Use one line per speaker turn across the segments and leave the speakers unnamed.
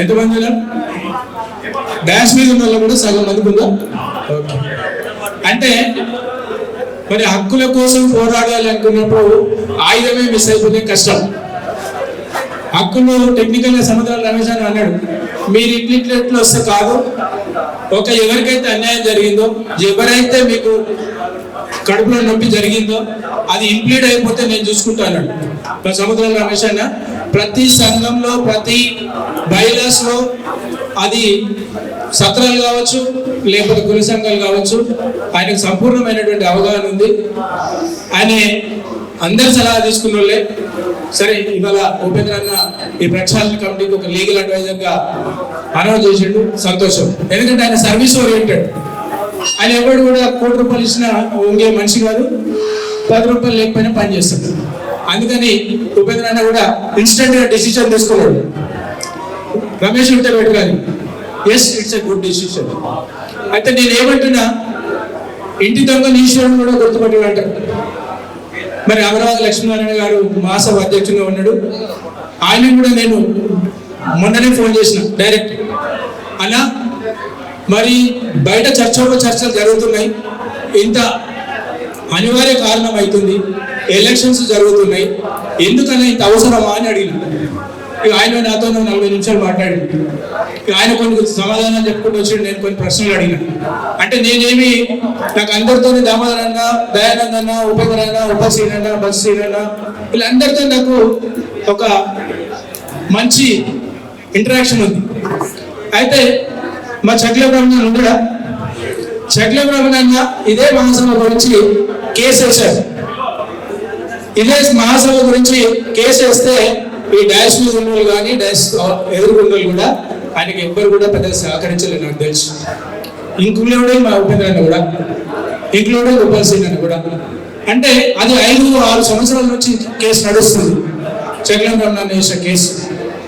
ఎంతమంది ఉన్నారు? డాష్ మీద ఉన్న వాళ్ళు కూడా సగం మందికి ఉందా? ఓకే అంటే మరి హక్కుల కోసం పోరాడాలి అనుకున్నప్పుడు ఆయుధమే మిస్ అయిపోతే కష్టం. హక్కులు టెక్నికల్ సముద్రాలు సముద్రాల రమేష్ అని అన్నాడు. మీరు ఇట్లిట్లెట్లు వస్తే కాదు. ఒక ఎవరికైతే అన్యాయం జరిగిందో ఎవరైతే మీకు కడుపులో నొప్పి జరిగిందో అది ఇంప్లీడ్ అయిపోతే నేను చూసుకుంటాను. సముద్రం రమేష్ అన్న ప్రతి సంఘంలో ప్రతి బైలాస్లో అది సత్రాలు కావచ్చు లేకపోతే కుల సంఘాలు కావచ్చు ఆయనకు సంపూర్ణమైనటువంటి అవగాహన ఉంది. ఆయన అందరి సలహా తీసుకున్న వాళ్ళే సరే ఇవాళ ఉపేంద్ర అన్న ఈ ప్రక్షాళన కమిటీకి ఒక లీగల్ అడ్వైజర్గా అనౌన్స్ చేసిండు. సంతోషం. ఎందుకంటే ఆయన సర్వీస్ ఓరియంటెడ్. ఆయన ఎవరు కూడా కోటి రూపాయలు ఇచ్చిన ఉంగే మనిషి కాదు పది రూపాయలు లేకపోయినా పని చేస్తాడు. అందుకని ఉపేంద్ర అన్న కూడా ఇన్స్టెంట్గా డెసిషన్ తీసుకున్నాడు. రమేష్ ఉంటే పెట్టాలి yes it's a good decision అయితే నేను ఏమంటున్నా ఇంటి దొంగ ఈశ్వరుని కూడా గుర్తుపట్టి అంట మరి అమరావతి లక్ష్మీనారాయణ గారు మహాసభ అధ్యక్షుడిగా ఉన్నాడు. ఆయన కూడా నేను మొన్ననే ఫోన్ చేసిన డైరెక్ట్ అలా మరి బయట చర్చల్లో చర్చలు జరుగుతున్నాయి. ఇంత అనివార్య కారణం అవుతుంది ఎలక్షన్స్ జరుగుతున్నాయి. ఎందుకని ఇంత అవసరమా అని అడిగిన. ఇక ఆయన నాతో నలభై నిమిషాలు మాట్లాడి. ఇక ఆయన కొన్ని సమాధానం చెప్పుకుంటూ వచ్చి నేను కొన్ని ప్రశ్నలు అడిగిన. అంటే నేనేమి నాకు అందరితో దామోదర్ అన్న దయానంద్ అన్న ఉపేంద్ర అన్న ఉపసీన్ అన్న బస్సీన్ అన్న వీళ్ళందరితో నాకు ఒక మంచి ఇంటరాక్షన్ ఉంది. అయితే మా చక్ల బ్రహ్మణ్ ఉండడా? చక్ల బ్రహ్మణ్ ఇదే మహాసభ గురించి కేసు వేశారు ఇదే మహాసభ గురించి కేసు వేస్తే ఈ డాష్ మీద ఉన్నవాళ్ళు కానీ డాష్ ఎదుర్కొన్న వాళ్ళు కూడా ఆయనకి ఎవ్వరు కూడా పెద్దగా సహకరించలేదు నాకు తెలుసు. ఇంక్లూడింగ్ మా ఉపేంద్ర కూడా ఇంక్లూడింగ్ గోపాల్ సింగ్ అని కూడా. అంటే అది ఐదు ఆరు సంవత్సరాల నుంచి కేసు నడుస్తుంది. చెక్లం రమణ వేసిన కేసు.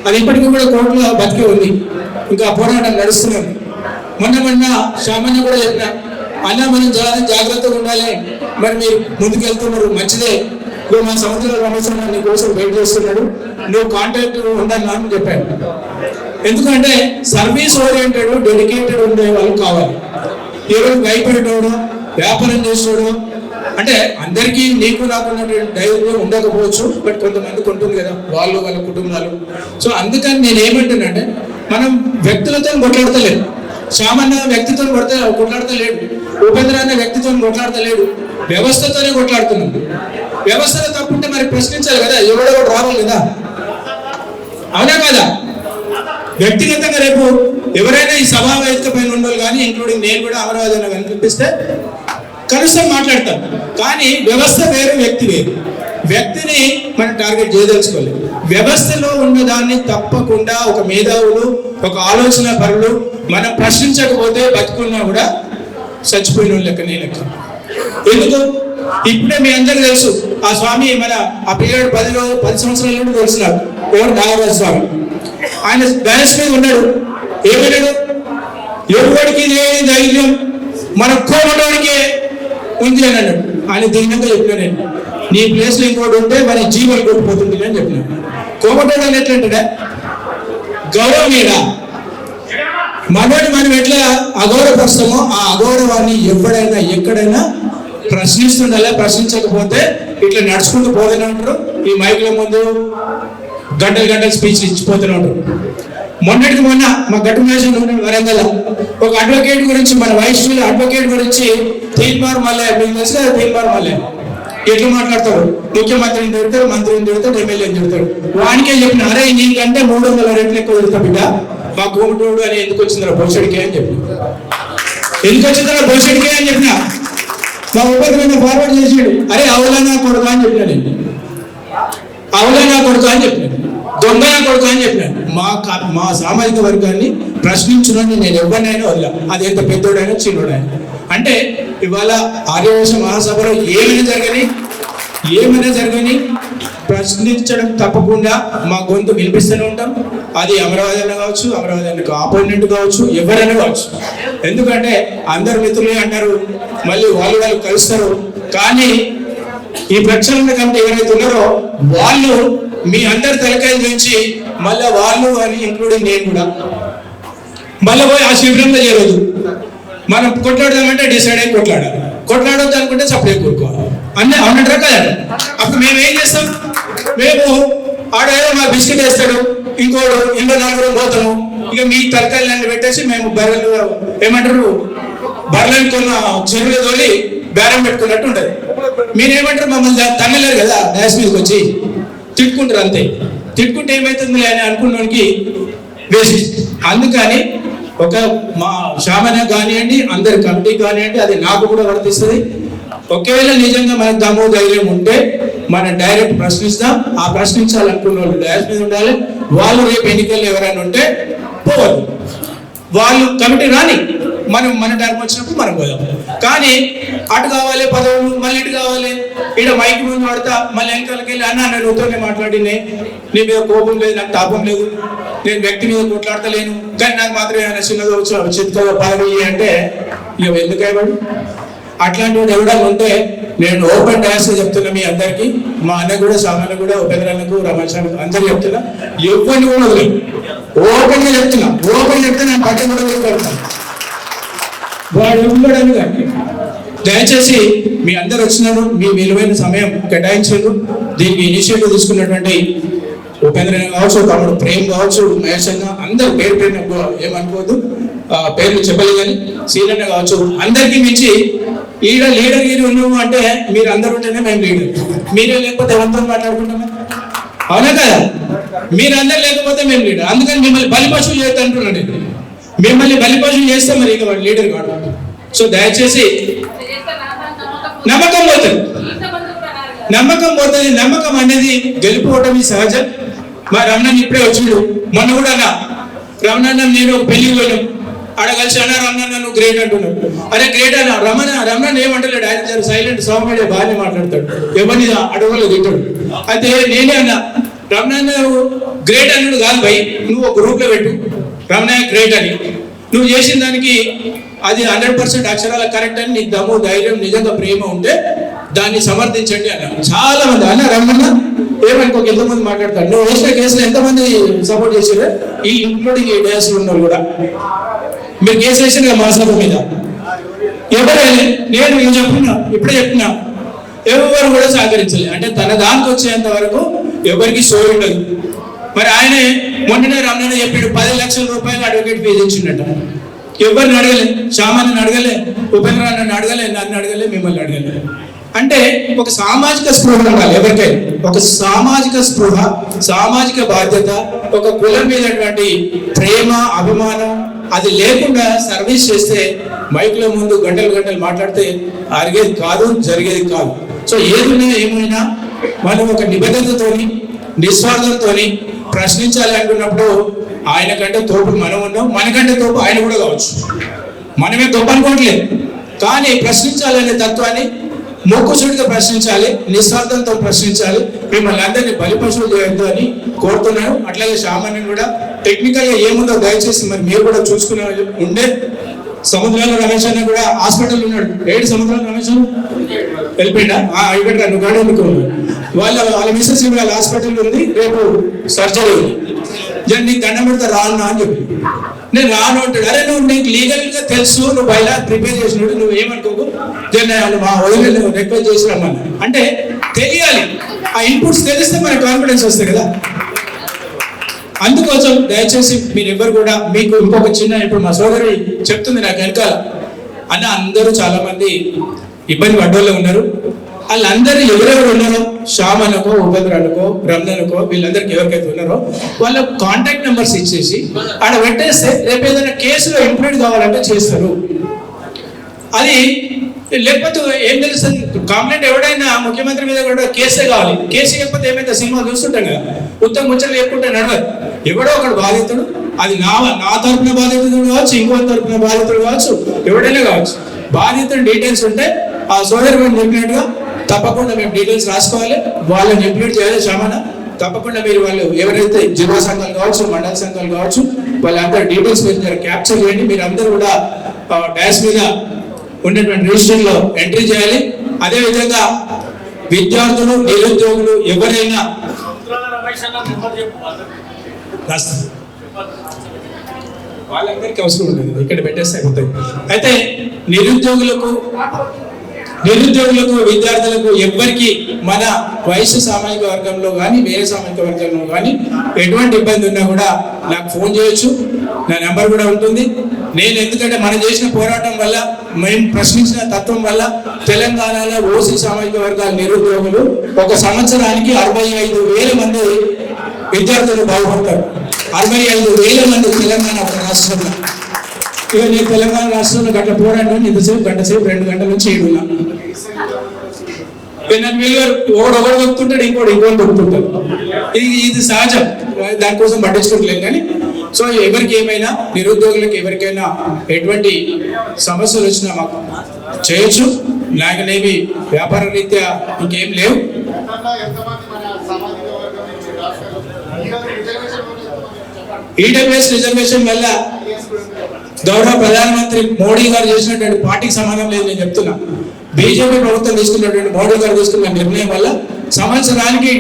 అది ఇప్పటికీ కూడా కోర్టులో బతికి ఉంది. ఇంకా పోరాటం నడుస్తున్నది మొన్న మొన్న సామాన్య కూడా చెప్పిన అన్న మనం చాలా జాగ్రత్తగా ఉండాలి. మరి మీరు ముందుకెళ్తున్నారు మంచిదే. ఇప్పుడు మా సముద్ర రామేశ్వరం నీ కోసం వెయిట్ చేస్తున్నాడు. నువ్వు కాంటాక్ట్ ఉండాలి అని చెప్పాను ఎందుకంటే సర్వీస్ ఓరియంటెడ్ డెడికేటెడ్ ఉండే వాళ్ళు కావాలి. ఈరోజు భయపడేటోడు వ్యాపారం చేసేవాడు అంటే అందరికీ నీకు నాకు ఉన్నటువంటి ధైర్యం ఉండకపోవచ్చు బట్ కొంతమందికి ఉంటుంది కదా వాళ్ళు వాళ్ళ కుటుంబాలు. సో అందుకని నేను అంటే మనం వ్యక్తులతో కొట్లాడతలేదు సామాన్య వ్యక్తితో కొడితే కొట్లాడతలేడు. ఉపేంద్ర అనే వ్యక్తితో కొట్లాడతలేడు. వ్యవస్థతోనే కొట్లాడుతున్నాడు. వ్యవస్థలో తప్పుంటే మరి ప్రశ్నించాలి కదా ఎవడో రావాలి కదా. అవునా కదా? వ్యక్తిగతంగా రేపు ఎవరైనా ఈ సభా వేదిక పైన ఉండాలి కానీ ఇంక్లూడింగ్ నేను కూడా అమరావతి కనిపిస్తే కనీసం మాట్లాడతాం కానీ వ్యవస్థ వేరు వ్యక్తి వేరు. వ్యక్తిని మనం టార్గెట్ చేయదలుచుకోలేదు. వ్యవస్థలో ఉన్నదాన్ని తప్పకుండా ఒక మేధావులు ఒక ఆలోచన పరులు మనం ప్రశ్నించకపోతే బతుకున్నా కూడా చచ్చిపోయిన లెక్కనే లెక్క. ఎందుకు? ఇప్పుడే మీ అందరికి తెలుసు ఆ స్వామి మన ఆ పిల్లడు పదిలో పది సంవత్సరాల నుండి తెలుసు నాకు ఎవరు నాగరాజ స్వామి. ఆయన డయాస్ మీద ఉన్నాడు. ఏమన్నాడు ఎవరికి లేని ధైర్యం మన కోమటోడికే ఉంది అని అన్నాడు. ఆయన ధైర్యంగా చెప్పిన నేను. నీ ప్లేస్లో ఇంకోటి ఉంటే మన జీవలు కొట్టిపోతుంది అని చెప్పినాను కోమటోడు అని ఎట్లంటాడా మీద. మనోడు మనం ఎట్లా అగౌరవపరుస్తామో ఆ అగౌరవాన్ని ఎవడైనా ఎక్కడైనా ప్రశ్నిస్తుండాలి? ప్రశ్నించకపోతే ఇట్లా నడుచుకుంటూ పోతూనే ఉంటారు. ఈ మైకుల ముందు గంటలు గంటలు స్పీచ్ ఇచ్చిపోతూనే ఉంటారు. మొన్నటికి మొన్న మా గట్టు మేషన్ వరంగల్. ఒక అడ్వకేట్ గురించి మన వైశ్యుల అడ్వకేట్ గురించి తీర్మార్ మల్లె మీకు తెలుసు తీర్మార్ మల్లె ఎట్లా మాట్లాడతాడు ముఖ్యమంత్రిని తిడతాడు మంత్రిని తిడతాడు ఎమ్మెల్యేని తిడతాడు వానికే చెప్పిన అరే నీకంటే మూడు వందల రెట్లు ఎక్కువ తిడతా బిడ్డ. మా కోమటోడు అని ఎందుకు వచ్చిందిరా? భవిష్యత్తుకే అని చెప్పి ఎందుకు వచ్చిందిరా? భవిష్యత్తుకే అని చెప్పిన. మా ఉపద్రవంగా ఫార్వర్డ్ చేసాడు. అరే అవులనా కొడుకు అని చెప్పిన నేను. అవులనా కొడుకు అని చెప్పినాను దొంగనా కొడుకు అని చెప్పినాను మా కా- మా సామాజిక వర్గాన్ని ప్రశ్నించునని నేను ఎవరినైనా వదిలా. అది ఎంత పెద్దోడైనా చిన్నోడైనా. అంటే ఇవాళ ఆర్యవేశ మహాసభలో ఏమైనా జరగని ఏమైనా జరగని ప్రశ్నించడం తప్పకుండా మా గొంతు వినిపిస్తూనే ఉంటాం. అది అమరావతి అన్న కావచ్చు అమరావతి అన్నకు ఆపోనెంట్ కావచ్చు ఎవరైనా కావచ్చు. ఎందుకంటే అందరు మిత్రులే అంటారు మళ్ళీ వాళ్ళు వాళ్ళు కలుస్తారు. కానీ ఈ ప్రక్షాళన కమిటీ ఎవరైతే ఉన్నారో వాళ్ళు మీ అందరి తలకాయలు నుంచి మళ్ళీ వాళ్ళు అని ఇంక్లూడింగ్ నేను కూడా. మళ్ళీ పోయి ఆ శిబిరంలో చేరదు మనం కొట్లాడదామంటే డిసైడ్ అయి కొట్లాడాలి. కొట్లాడొద్దు అనుకుంటే సపరేట్ కూరుకోవాలి. అన్నీ హండ్రెడ్ రకాలు అప్పుడు మేము ఏం చేస్తాం? మేము ఆడేదో మా బిస్కెట్ వేస్తాడు ఇంకోడు ఇంకో నలుగురు పోతాము. ఇక మీ తరకాయలు అన్ని పెట్టేసి మేము బర్రెలు ఏమంటారు? బర్రెలు కొన్న చెరువులు తోలి బేరం పెట్టుకున్నట్టు ఉంటది. మీరేమంటారు? మమ్మల్ని తన్నలేరు కదా డాష్ మీదకి వచ్చి. తిట్టుకుంటారు అంతే. తిట్టుకుంటే ఏమవుతుంది అని అనుకున్నానికి వేసి. అందుకని ఒక మా శామన కానివ్వండి అందరి కమిటీ కానివ్వండి అది నాకు కూడా వర్తిస్తుంది. ఒకవేళ నిజంగా మనకు దమ్ము ధైర్యం ఉంటే మనం డైరెక్ట్ ప్రశ్నిస్తాం ఆ ప్రశ్నించాలనుకున్న వాళ్ళు డైరెక్ట్ మీద ఉండాలి వాళ్ళు రేపు ఎన్నికల్లో ఎవరైనా ఉంటే పోవాలి వాళ్ళు కమిటీ రాని మనం మన టైం వచ్చినప్పుడు మనం పోదాం కానీ అటు కావాలి పదవులు మళ్ళీ ఇటు కావాలి ఇక్కడ మైక్ ముందు వాడతా మళ్ళీ వెనకాలకి వెళ్ళి అన్న నేను నీతోనే మాట్లాడినే నీ మీద కోపం లేదు నాకు తాపం లేదు నేను వ్యక్తి మీద కొట్లాడతలేను కానీ నాకు మాత్రం ఏమైనా చిన్నగా వచ్చి చిత్తగా పదవి అంటే ఇక ఎందుకు అయ్యాడు అట్లాంటి వాడు ఎవడన్నా ఉంటే నేను ఓపెన్ డాన్స్ చెప్తున్నా మీ అందరికి మా అన్న కూడా సామాన్య కూడా ఉపేంద్రాలకు రమేష్ అందరు చెప్తున్నా. ఎవరిని కూడా వదిలేదు ఓపెన్గా చెప్తున్నా. ఓపెన్ చెప్తే నేను పట్టం కూడా వదిలిపెడతాను వాడు ఇవ్వడని కానీ దయచేసి మీ అందరు వచ్చినారు మీ విలువైన సమయం కేటాయించారు. దీనికి ఇనిషియేటివ్ తీసుకున్నటువంటి ఉపేంద్ర కావచ్చు తమ్ముడు ప్రేమ్ కావచ్చు మహేష్ అన్న అందరు పేరు పేరు ఏమనుకోవద్దు. ఆ, పేర్లు చెప్పలేదు కానీ సీనియర్ కావచ్చు అందరికీ మించి ఈడ లీడర్ గిరి ఉన్నాము అంటే మీరు అందరు ఉంటేనే మేము లీడర్ మీరే లేకపోతే ఎవరితో మాట్లాడుకుంటామా? అవునా కదా? మీరు లేకపోతే మేము లీడర్ అందుకని మిమ్మల్ని బలి పశువు చేస్తా అంటున్నాను మిమ్మల్ని బలి చేస్తే మరి ఇక వాడు లీడర్ కాడు. సో దయచేసి నమ్మకం పోతుంది. నమ్మకం పోతుంది. నమ్మకం అనేది గెలుపుకోవటం సహజం. మా రమణన్ ఇప్పుడే వచ్చిండు. మొన్న కూడా అన్న. రమణన్న నేను పెళ్ళి పోయాను. ఆడ కలిసి అన్న రమణ నువ్వు గ్రేట్ అంటున్నాడు. అరే గ్రేట్ అన్న రమణ రమణ ఏమంటలేడు? ఆయన సైలెంట్ సౌమ్యుడే బాగానే మాట్లాడతాడు. ఎవరిని అడవులు తింటాడు అయితే నేనే అన్న రమణ గ్రేట్ అన్నాడు కాదు భయ్ నువ్వు ఒక గ్రూప్లో పెట్టు. రమణ గ్రేట్ అని. నువ్వు చేసిన దానికి అది హండ్రెడ్ పర్సెంట్ అక్షరాల కరెక్ట్ అని నీకు దమ్ము ధైర్యం నిజంగా ప్రేమ ఉంటే దాన్ని సమర్థించండి అన్న. చాలా మంది అన్న రమణ ఏమనుకో ఎంతమంది మాట్లాడతారు? నువ్వు వేసిన కేసులు ఎంతమంది సపోర్ట్ చేసారు ఈ ఇంక్లూడింగ్ ఈ డేస్ ఉన్నారు కూడా. మీరు కేసు వేసిన మా సభ మీద ఎవరైనా నేను ఏం చెప్తున్నా ఇప్పుడే చెప్తున్నా. ఎవరు కూడా సహకరించలేదు. అంటే తన దానికి వచ్చేంత వరకు ఎవరికి సోయి ఉండదు. మరి ఆయనే మొన్ననే రమణ చెప్పాడు పది లక్షల రూపాయలు అడ్వకేట్ ఫీజు ఇచ్చిండట ఎవరిని అడగలే? సామాన్యుని అడగలే? ఉపేంద్ర నన్ను అడగలే? నన్ను అడగలే? మిమ్మల్ని అడగలే? అంటే ఒక సామాజిక స్పృహ ఉండాలి ఎవరికైనా. ఒక సామాజిక స్పృహ సామాజిక బాధ్యత ఒక కులం మీదటువంటి ప్రేమ అభిమానం అది లేకుండా సర్వీస్ చేస్తే మైక్లో ముందు గంటలు గంటలు మాట్లాడితే అరిగేది కాదు జరిగేది కాదు. సో ఏదున్నా ఏమైనా మనం ఒక నిబద్ధతతోని నిస్వార్థంతోని ప్రశ్నించాలి అనుకున్నప్పుడు ఆయన కంటే తోపు మనం ఉన్నాం. మనకంటే తోపు ఆయన కూడా కావచ్చు. మనమే తోపు అనుకోవట్లేదు. కానీ ప్రశ్నించాలనే తత్వాన్ని మొక్కుసూటిగా ప్రశ్నించాలి నిస్వార్థంతో ప్రశ్నించాలి. మిమ్మల్ని అందరినీ బలిపశువులు చేయొద్దు అని కోరుతున్నాను. అట్లాగే సామాన్యుని కూడా టెక్నికల్గా ఏముందో దయచేసి మరి మీరు కూడా చూసుకునే ఉండే. సముద్రాల రమేష్ అన్న కూడా హాస్పిటల్ ఉన్నాడు. ఏడు సముద్రాల రమేష్ వెళ్ళిపోయినా వెళ్ళిపోయిందా నువ్వు గాడి ఎందుకు వాళ్ళ వాళ్ళ మిస్సెస్ వాళ్ళ హాస్పిటల్ ఉంది. రేపు సర్జరీ ఉంది. జన్ నీకు దండం పెడితే రాను అని చెప్పి. నేను రాను అంటాడు. అరే నువ్వు నీకు లీగల్గా తెలుసు. నువ్వు బయలా ప్రిపేర్ చేసినట్టు నువ్వు ఏమనుకోకు? జన్ నేను మా వదిలి నువ్వు రిక్వెస్ట్ చేసి అంటే తెలియాలి. ఆ ఇన్పుట్స్ తెలిస్తే మన కాన్ఫిడెన్స్ వస్తుంది కదా. అందుకోసం దయచేసి మీరెవ్వరు కూడా. మీకు ఇంకొక చిన్న ఇప్పుడు మా సోదరి చెప్తుంది నాకు వెనకాల అన్న అందరూ చాలా మంది ఇబ్బంది పడ్డోళ్ళు ఉన్నారు. వాళ్ళందరూ ఎవరెవరు ఉన్నారో శ్యామ్ అనుకో ఉపేంద్ర అనుకో రమణ అనుకో వీళ్ళందరికీ ఎవరికైతే ఉన్నారో వాళ్ళ కాంటాక్ట్ నెంబర్స్ ఇచ్చేసి ఆడ పెట్టేస్తే రేపు ఏదైనా కేసులో ఇంప్రూవ్ కావాలంటే చేస్తారు. అది లేకపోతే ఏం తెలుస్తుంది? కంప్లైంట్ ఎవడైనా ముఖ్యమంత్రి మీద కూడా కేసే కావాలి. కేసు లేకపోతే ఏమైతే సినిమా చూస్తుంటాం కదా. ఉత్తమ ముచ్చట లేకుంటే నడవదు. ఎవడో ఒకడు బాధితుడు అది నా నా తరపున బాధితుడు కావచ్చు ఇంకో తరపున బాధితుడు కావచ్చు ఎవడైనా కావచ్చు. బాధితుడు డీటెయిల్స్ ఉంటే ఆ సోదరు గారు చెప్పినట్టుగా తప్పకుండా మేము డీటెయిల్స్ రాసుకోవాలి. వాళ్ళని ఇంప్లీట్ చేయాలి శ్రమణ తప్పకుండా మీరు వాళ్ళు ఎవరైతే జిల్లా సంఘాలు కావచ్చు మండల సంఘాలు కావచ్చు వాళ్ళందరూ డీటెయిల్స్ మీరు క్యాప్చర్ చేయండి. మీరు అందరూ కూడా డాష్ మీద ఉన్నటువంటి రిజిస్టర్లో ఎంట్రీ చేయాలి. అదే విధంగా విద్యార్థులు నిరుద్యోగులు ఎవరైనా వాళ్ళందరికీ అవసరం ఉండదు ఇక్కడ పెట్టేస్తే అయిపోతాయి. అయితే నిరుద్యోగులకు నిరుద్యోగులకు విద్యార్థులకు ఎవ్వరికి మన వయసు సామాజిక వర్గంలో కానీ వేరే సామాజిక వర్గంలో కానీ ఎటువంటి ఇబ్బంది ఉన్నా కూడా నాకు ఫోన్ చేయొచ్చు. నా నెంబర్ కూడా ఉంటుంది. నేను ఎందుకంటే మనం చేసిన పోరాటం వల్ల మేము ప్రశ్నించిన తత్వం వల్ల తెలంగాణలో ఓసీ సామాజిక వర్గాల నిరుద్యోగులు ఒక సంవత్సరానికి అరవై ఐదు వేల మంది విద్యార్థులు బాగుపడతారు. అరవై ఐదు వేల మంది తెలంగాణ ఒక రాష్ట్రంలో. ఇక నేను తెలంగాణ రాష్ట్రంలో గంట పోరాటం ఇంతసేపు గంట సేపు రెండు గంటల నుంచి ఏడున్నా. నన్ను ఒకడు ఒకడు దొక్కుతుంటాడు ఇంకోటి ఇంకోటి దొక్కుతుంటాడు. ఇది ఇది సహజం. దానికోసం పట్టించుకోవట్లేదు కానీ సో ఎవరికి ఏమైనా నిరుద్యోగులకు ఎవరికైనా ఎటువంటి సమస్యలు వచ్చినా మాకు చేయొచ్చు. లేకనేవి వ్యాపార రీత్యా ఇంకేం లేవు.
రిజర్వేషన్
ఈడబ్ల్యూఎస్ రిజర్వేషన్ వల్ల గౌరవ ప్రధానమంత్రి మోడీ గారు చేసినటువంటి పార్టీకి సంబంధం లేదు నేను చెప్తున్నా. బీజేపీ ప్రభుత్వం తీసుకున్నటువంటి మోడీ గారు తీసుకున్న నిర్ణయం వల్ల సంవత్సరానికి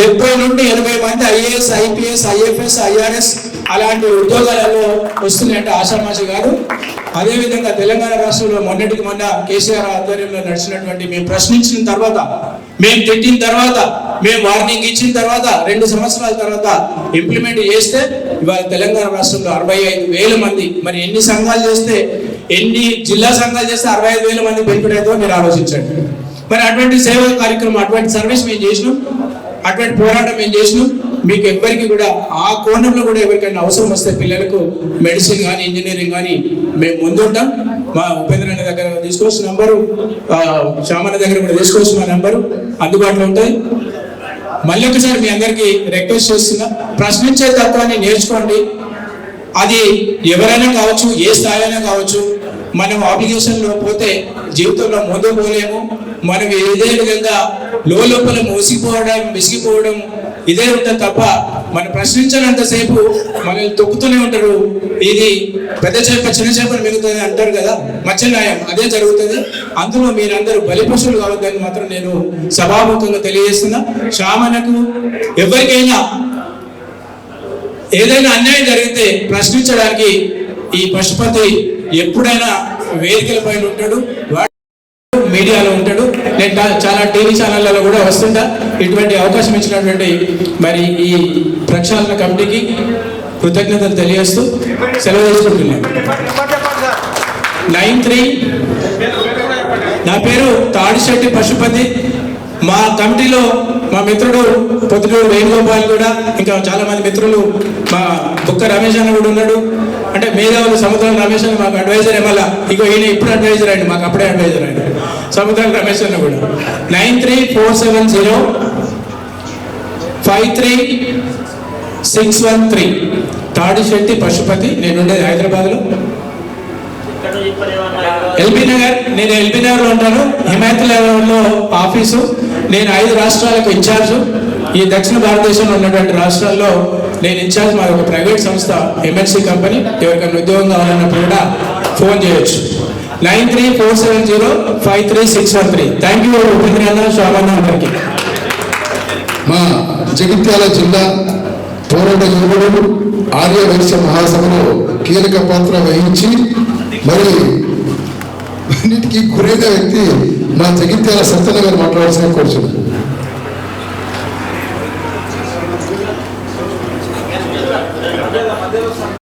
డెబ్బై నుండి ఎనభై మంది ఐఏఎస్ ఐపీఎస్ ఐఎఫ్ఎస్ ఐఆర్ఎస్ అలాంటి ఉద్యోగాలలో వస్తున్నాయంటే ఆషామాషి గారు. అదేవిధంగా తెలంగాణ రాష్ట్రంలో మొన్నటికి మొన్న కేసీఆర్ ఆధ్వర్యంలో నడిచినటువంటి మేము ప్రశ్నించిన తర్వాత మేము తిట్టిన తర్వాత మేము వార్నింగ్ ఇచ్చిన తర్వాత రెండు సంవత్సరాల తర్వాత ఇంప్లిమెంట్ చేస్తే ఇవాళ తెలంగాణ రాష్ట్రంలో అరవై ఐదు వేల మంది మరి ఎన్ని సంఘాలు చేస్తే ఎన్ని జిల్లా సంఘాలు చేస్తే అరవై ఐదు వేల మంది బెనిఫిట్ అవుతుందో మీరు ఆలోచించండి. మరి అటువంటి సేవా కార్యక్రమం అటువంటి సర్వీస్ మేము చేసినాం. అటువంటి పోరాటం మేము చేసినాం మీకు ఎవ్వరికి కూడా ఆ కోణంలో కూడా ఎవరికైనా అవసరం వస్తే పిల్లలకు మెడిసిన్ కానీ ఇంజనీరింగ్ కానీ మేము ముందుంటాం. మా ఉపేంద్ర అన్న దగ్గర తీసుకోవచ్చు నెంబరు శ్యామన్న దగ్గర కూడా తీసుకోవచ్చు మా నెంబరు అందుబాటులో ఉంటాయి. మళ్ళీ ఒకసారి మీ అందరికీ రిక్వెస్ట్ చేస్తున్నా ప్రశ్నించే తత్వాన్ని నేర్చుకోండి. అది ఎవరైనా కావచ్చు ఏ స్థాయిలో కావచ్చు మనం ఆబ్లిగేషన్లో పోతే జీవితంలో ముందు పోలేము మనం ఏదే విధంగా లోపల మోసిపోవడం విసిగిపోవడం ఇదే ఉంటుంది తప్ప మనం ప్రశ్నించినంతసేపు మనల్ని తొక్కుతూనే ఉంటారు. ఇది పెద్ద చేప చిన్న చేపలు మిగుతుంది అంటారు కదా. మత్స్యన్యాయం అదే జరుగుతుంది. అందులో మీరందరూ బలిపశువులు కావద్దని మాత్రం నేను సభాముఖంగా తెలియజేస్తున్నా. శ్రామణకు ఎవరికైనా ఏదైనా అన్యాయం జరిగితే ప్రశ్నించడానికి ఈ పశుపతి ఎప్పుడైనా వేదికల పైన ఉంటాడు వాడు మీడియాలో ఉంటాడు. నేను చాలా టీవీ ఛానళ్ళలో కూడా వస్తుంటా. ఇటువంటి అవకాశం ఇచ్చినటువంటి మరి ఈ ప్రక్షాళన కమిటీకి కృతజ్ఞతలు తెలియజేస్తూ సెలవు తీసుకుంటున్నాను. Nine three. నా పేరు తాడిశెట్టి పశుపతి. మా కమిటీలో మా మిత్రుడు పొద్దుటూరు వేణుగోపాల్ కూడా ఇంకా చాలా మంది మిత్రులు మా బుక్క రమేష్ అన్న కూడా ఉన్నాడు. అంటే మేధావులు సముద్రం రమేష్ అని మాకు అడ్వైజర్ మళ్ళా ఇగో ఈయన ఇప్పుడు అడ్వైజర్ అండి మాకు అప్పుడే అడ్వైజర్ అండి. సముద్రం రమేష్ అన్న కూడా. Nine three four seven zero five three six one three. Tadisetti Pasupathi నేను ఉండేది హైదరాబాద్లో. ఎల్బీ నగర్ నేను ఎల్బీ నగర్లో ఉంటాను. హిమాయత్ లెవెల్లో ఆఫీసు. నేను ఐదు రాష్ట్రాలకు ఇన్ఛార్జు. ఈ దక్షిణ భారతదేశంలో ఉన్నటువంటి రాష్ట్రాల్లో నేను ఇన్ఛార్జ్ మాది ఒక ప్రైవేట్ సంస్థ ఎంఎన్సీ కంపెనీ. ఎవరికైనా ఉద్యోగం కావాలన్నప్పుడు కూడా ఫోన్ చేయొచ్చు. Nine three four seven zero five three six one three. Thank you Upendranath Shobhanna అందరికీ.
మా జగిత్యాల జిల్లా పోరాట యువకుడు ఆర్య వైశ్య మహాసభలో కీలక పాత్ర వహించి మరి అన్నిటికీ గురైన వ్యక్తి మా జగిత్యాల సత్యనగర్ మాట్లాడాల్సిన కోరుచున్నాను.